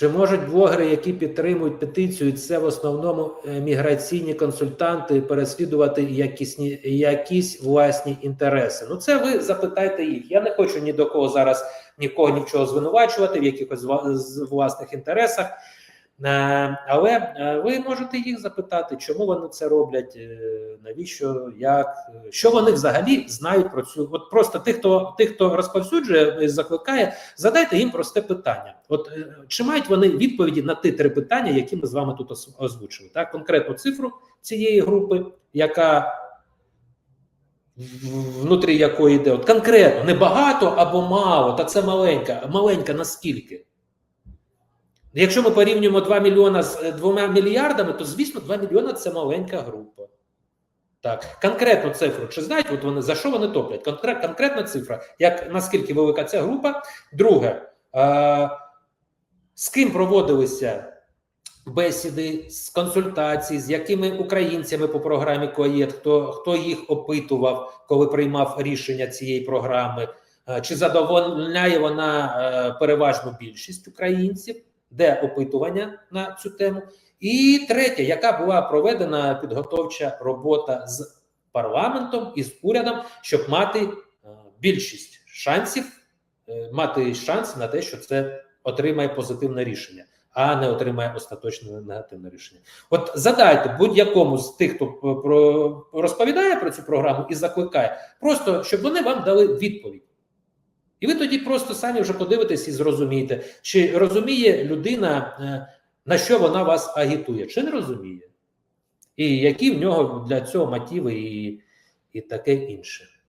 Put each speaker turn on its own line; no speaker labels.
Чи можуть блогери, які підтримують петицію, це в основному е, міграційні консультанти переслідувати якісні, якісь власні інтереси? Ну, це ви запитайте їх. Я не хочу ні до кого зараз нікого нічого звинувачувати в якихось власних інтересах. Е, Але е, ви можете їх запитати, чому вони це роблять, е, навіщо, як, що вони взагалі знають про цю. От просто тих, хто тих, хто розповсюджує, і закликає, задайте їм просте питання. От чи мають вони відповіді на ті три питання, які ми з вами тут озвучили? Так, конкретну цифру цієї групи, яка внутрі якої йде, от конкретно не багато або мало, та це маленька, маленька наскільки? Якщо ми порівнюємо 2 мільйона з е, 2 мільярдами, то звісно 2 мільйона це маленька група. Так, конкретну цифру. Чи знають от вони за що вони топлять? Конкрет, конкретна цифра. Як наскільки велика ця група? Друге, е, з ким проводилися бесіди, з консультацій, з якими українцями по програмі КОЄД, хто, хто їх опитував, коли приймав рішення цієї програми? Е, Чи задовольняє вона е, переважну більшість українців? Де опитування на цю тему? І третє, яка була проведена підготовча робота з парламентом і з урядом, щоб мати е, більшість шансів, е, мати шанс на те, що це отримає позитивне рішення, а не отримає остаточне негативне рішення. От задайте будь-якому з тих, хто про розповідає про цю програму і закликає, просто щоб вони вам дали відповідь. І ви тоді просто самі вже подивитесь і зрозумієте, чи розуміє людина, е, на що вона вас агітує, чи не розуміє, і які в нього для цього мотиви і, і таке інше.